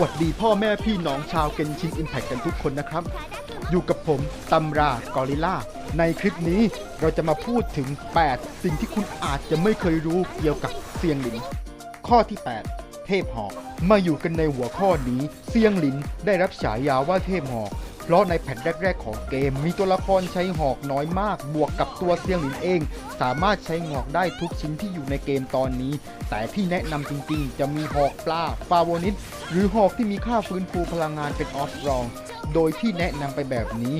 วัสดีพ่อแม่พี่น้องชาวเกนชินอิมแพคกันทุกคนนะครับ อยู่กับผมตำรากอริล่า ในคลิปนี้เราจะมาพูดถึง 8 สิ่งที่คุณอาจจะไม่เคยรู้เกี่ยวกับเซียงหลิน ข้อที่ 8 เทพหอก มาอยู่กันในหัวข้อนี้ เซียงหลินได้รับฉายาว่าเทพหอก เพราะในแผ่นแรก ๆ ของเกม มีตัวละครใช้หอกน้อยมาก บวกกับตัวเซียงหลินเอง สามารถใช้หอกได้ทุกชิ้นที่อยู่ในเกมตอนนี้ แต่ที่แนะนำจริงๆ จะมีหอกปลาฟาโวนิสหรือหอกที่มีค่าฟื้นฟูพลังงานเป็นออฟรอง โดยที่แนะนำไปแบบนี้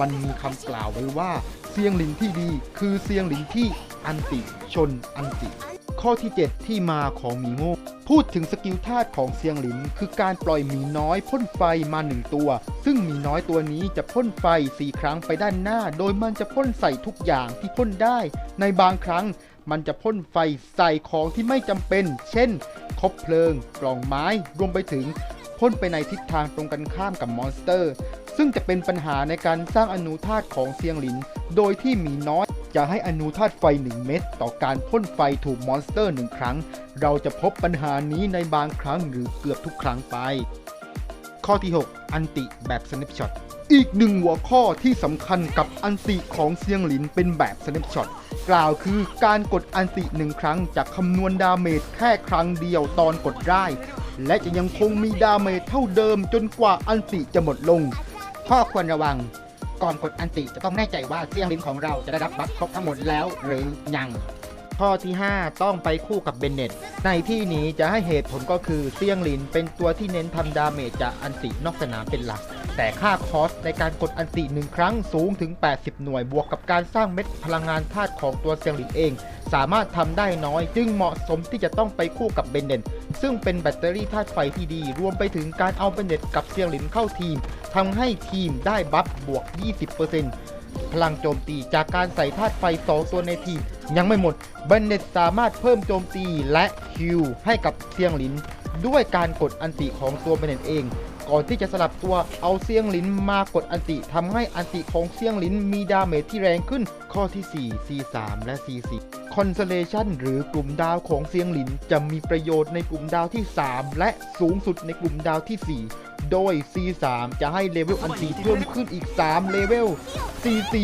มันมีคำกล่าวไว้ว่าเซียงหลินที่ดี คือเซียงหลินที่อันติชนอันติข้อที่ 7 ที่มาของหมีโง่พูดถึงสกิลธาตุของเซียงหลิน คือการปล่อยหมีน้อยพ่นไฟมาหนึ่งตัว ซึ่งมีน้อยตัวนี้จะพ่นไฟ 4 ครั้งไปด้านหน้า โดยมันจะพ่นใส่ทุกอย่างที่พ่นได้ ในบางครั้งมันจะพ่นไฟใส่ของที่ไม่จำเป็น เช่น คบเพลิง กล่องไม้ รวมไปถึงพ่นไปในทิศทางตรงกันข้ามกับมอนสเตอร์ ซึ่งจะเป็นปัญหาในการสร้างอนุธาตุของเซียงหลิน โดยที่มีน้อย จะให้อนุธาตุไฟ 1 เม็ดต่อการพ่นไฟถูกมอนสเตอร์ 1 ครั้ง เราจะพบปัญหานี้ในบางครั้งหรือเกือบทุกครั้งไป ข้อที่ 6 อันติแบบ snapshot อีกหนึ่งหัวข้อที่สำคัญกับอันติของเซียงหลินเป็นแบบ snapshot กล่าวคือการกดอันติหนึ่งครั้งจะคำนวณดาเมจแค่ครั้งเดียวตอนกดได้ และจะยังคงมีดาเมจเท่าเดิมจนกว่าอันติจะหมดลง ข้อควรระวังก่อนกดอันติจะต้องแน่ใจว่าเสี้ยงลินของเราจะได้รับบัฟครบทั้งหมดแล้วหรือยัง ข้อที่ 5 ต้องไปคู่กับเบนเน็ตในที่นี้จะให้เหตุผลก็คือเซียงหลินเป็นตัวที่เน้นทำดาเมจจากอันตินอกสนามเป็นหลัก แต่ค่าคอสในการกดอันติหนึ่งครั้งสูงถึง 80 หน่วยบวกกับการสร้างเม็ดพลังงานธาตุของตัวเซียงหลินเอง สามารถทำได้น้อยจึงเหมาะสมที่จะต้องไปคู่กับเบนเน็ตซึ่งเป็นแบตเตอรี่ธาตุไฟที่ดี รวมไปถึงการเอาเบนเน็ตกับเซียงหลินเข้าทีมทำให้ทีมได้บัฟบวก 20% พลังโจมตีจากการใส่ธาตุไฟ 2 ตัวในทีมยังไม่หมดเบนเน็ตสามารถเพิ่มโจมตีและคิวให้กับเซียงหลิน ด้วยการกดอันติของตัวเบนเน็ตเอง ก่อนที่จะสลับตัวเอาเซียงหลินมากดอันติทำให้อันติของเซียงหลินมีดาเมจที่แรงขึ้น ข้อที่ 4 C3 และ C4 Constellation หรือกลุ่มดาวของเซียงหลินจะมีประโยชน์ในกลุ่มดาวที่ 3 และสูงสุดในกลุ่มดาวที่ 4 โดย C3 จะให้เลเวลอันติเพิ่มขึ้นอีก 3 เลเวล C4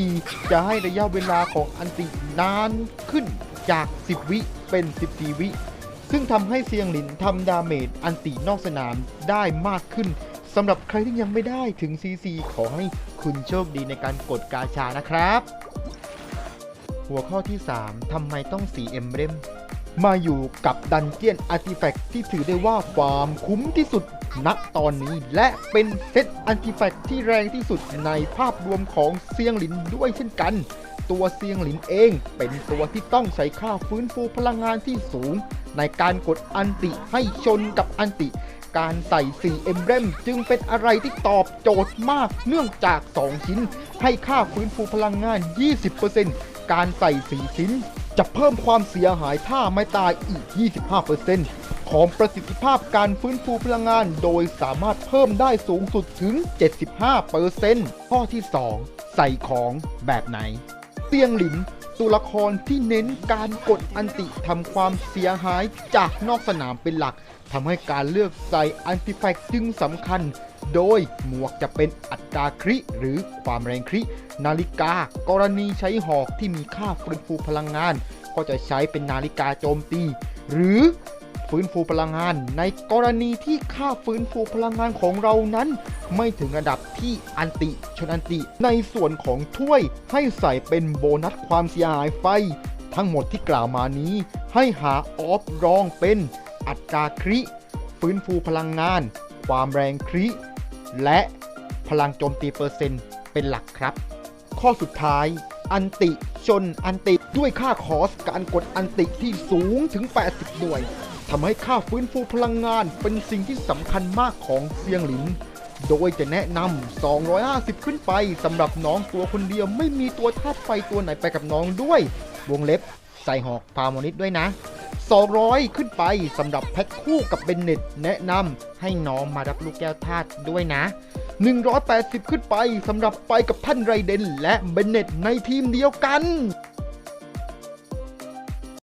จะให้ระยะเวลาของอันตินานขึ้นจาก 10 วิเป็น 14 วิ ซึ่งทำให้เซียงหลินทำดาเมจอันตินอกสนามได้มากขึ้นสำหรับใครที่ยังไม่ได้ถึง CC ขอให้คุณโชคดีในการกดกาชานะครับ หัวข้อที่ 3 ทำไมต้องสีเอมเบรมมาอยู่กับดันเจียนอาร์ติแฟกที่ถือได้ว่าฟามคุ้มที่สุด ณตอนนี้และเป็นเซตอันติแฟกที่แรงที่สุดในภาพรวมของเซียงหลินด้วยเช่นกัน ตัวเซียงหลินเองเป็นตัวที่ต้องใช้ค่าฟื้นฟูพลังงานที่สูง ในการกดอันติให้ชนกับอันติ การใส่4เอมเบรมจึงเป็นอะไรที่ตอบโจทย์มากเนื่องจาก 2 ชิ้น ให้ค่าฟื้นฟูพลังงาน 20%การใส่4ชิ้น จะเพิ่มความเสียหายถ้าไม่ตายอีก 25% ของประสิทธิภาพการฟื้นฟูพลังงาน โดยสามารถเพิ่มได้สูงสุดถึง 75%ข้อที่ 2 ใส่ของแบบไหน เตียงหลินตัวละครที่เน้นการกดอันติทำความเสียหายจากนอกสนามเป็นหลักทำให้การเลือกใส่อันติแฟกจึงสำคัญ โดยหมวกจะเป็นอัตราคริหรือความแรงคริ นาฬิกากรณีใช้หอกที่มีค่าฟื้นฟูพลังงาน ก็จะใช้เป็นนาฬิกาโจมตี หรือ ฟื้นฟูพลังงาน ในกรณีที่ค่าฟื้นฟูพลังงานของเรานั้น ไม่ถึงระดับที่อันติชนอันติ ในส่วนของถ้วยให้ใส่เป็นโบนัสความเสียหายไฟ ทั้งหมดที่กล่าวมานี้ ให้หาออฟรองเป็นอัตราคริ ฟื้นฟูพลังงาน ความแรงคริ และพลังโจมตีเปอร์เซ็นต์เป็นหลักครับ ข้อสุดท้ายอันติชนอันติด้วยค่าคอสการกดอันติที่สูงถึง 80 หน่วย ทำให้ค่าฟื้นฟูพลังงานเป็นสิ่งที่สำคัญมากของเซียงหลิน โดยจะแนะนำ 250 ขึ้นไปสำหรับน้องตัวคนเดียวไม่มีตัวธาตุไฟตัวไหนไปกับน้องด้วย วงเล็บใส่หอกพาโมนิดด้วยนะ 200 ขึ้นไปสำหรับแพ็คคู่กับเบนเน็ตแนะนำให้น้องมารับลูกแก้วธาตุด้วยนะ 180 ขึ้นไปสำหรับไปกับท่านไรเดนและเบนเน็ตในทีมเดียวกัน